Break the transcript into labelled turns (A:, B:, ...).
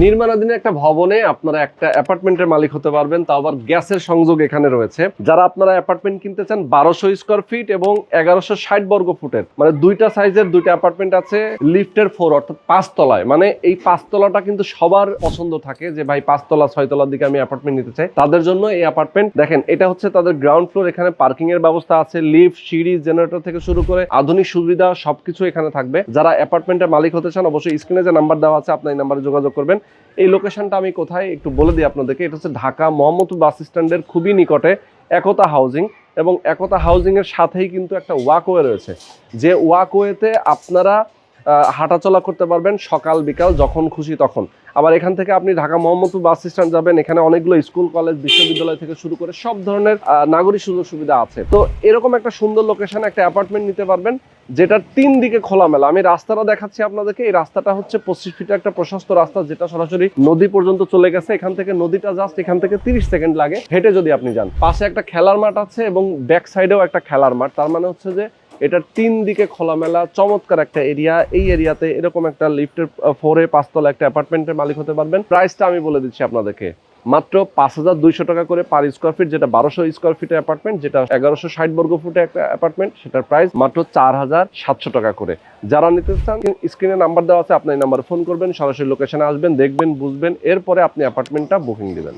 A: নির্মাণাধীন একটা ভবনে আপনারা একটা অ্যাপার্টমেন্টের মালিক হতে পারবেন, তাও আবার গ্যাসের সংযোগ এখানে রয়েছে। যারা আপনারা অ্যাপার্টমেন্ট কিনতে চান, বারোশো স্কোয়ার ফিট এবং এগারোশো ষাট বর্গ ফুটের মানে দুইটা সাইজের দুইটা অ্যাপার্টমেন্ট আছে লিফটের ফোর অর্থাৎ পাঁচতলায়। মানে এই পাঁচতলাটা কিন্তু সবার পছন্দ থাকে যে, ভাই, পাঁচতলা, ছয়তলার দিকে আমি অ্যাপার্টমেন্ট নিতে চাই। তাদের জন্য এই অ্যাপার্টমেন্ট, দেখেন, এটা হচ্ছে তাদের গ্রাউন্ড ফ্লোর, এখানে পার্কিং এর ব্যবস্থা আছে, লিফট, সিঁড়ি, জেনারেটর থেকে শুরু করে আধুনিক সুবিধা সবকিছু এখানে থাকবে। যারা অ্যাপার্টমেন্টের মালিক হতে চান, অবশ্যই স্ক্রিনে যে নাম্বার দেওয়া আছে, আপনার এই নাম্বারে যোগাযোগ করবেন। এই লোকেশনটা আমি কোথায় একটু বলে দিই আপনাদেরকে। এটা হচ্ছে ঢাকা মোহাম্মদপুর বাস স্ট্যান্ডের খুবই নিকটে একতা হাউজিং এবং একতা হাউজিং এর সাথেই কিন্তু একটা ওয়াকওয়ে রয়েছে। যে ওয়াকওয়েতে আপনারা হাঁটাচলা করতে পারবেন সকাল, বিকাল, যখন খুশি তখন। আবার এখান থেকে আপনি ঢাকা মোহাম্মদপুর বাস স্ট্যান্ড যাবেন, এখানে অনেকগুলো স্কুল, কলেজ, বিশ্ববিদ্যালয় থেকে শুরু করে সব ধরনের নাগরিক সুযোগ সুবিধা আছে। তো এরকম একটা সুন্দর লোকেশন একটা অ্যাপার্টমেন্ট নিতে পারবেন। যেটার তিন দিকে খোলামেলা। আমি রাস্তাটা দেখাচ্ছি আপনাদেরকে। এই রাস্তাটা হচ্ছে পঁচিশ ফিটের একটা প্রশস্ত রাস্তা, যেটা সরাসরি নদী পর্যন্ত চলে গেছে। এখান থেকে নদীটা জাস্ট এখান থেকে তিরিশ সেকেন্ড লাগে। হেঁটে যদি আপনি যান, পাশে একটা খেলার মাঠ আছে এবং ব্যাক সাইডেও একটা খেলার মাঠ। তার মানে হচ্ছে যে এটার তিন দিকে খোলামেলা, চমৎকার একটা এরিয়া এই এরিয়াতে এরকম একটা লিফটের ফোরে পাঁচতলা একটা অ্যাপার্টমেন্টের মালিক হতে পারবেন। প্রাইসটা আমি বলে দিচ্ছি আপনাদেরকে। মাত্র পাঁচ হাজার দুইশো টাকা করে পার স্কোয়ার ফিট যেটা বারোশো স্কোয়ার ফিটের অ্যাপার্টমেন্ট যেটা এগারোশো ষাট বর্গ ফুটে একটা অ্যাপার্টমেন্ট সেটার প্রাইস মাত্র চার হাজার সাতশো টাকা করে। যারা নিতে চান স্ক্রিনে নাম্বার দেওয়া আছে, আপনি এই নাম্বারে ফোন করবেন, সরাসরি লোকেশনে আসবেন, দেখবেন, বুঝবেন, এরপরে আপনি অ্যাপার্টমেন্টটা বুকিং দিবেন।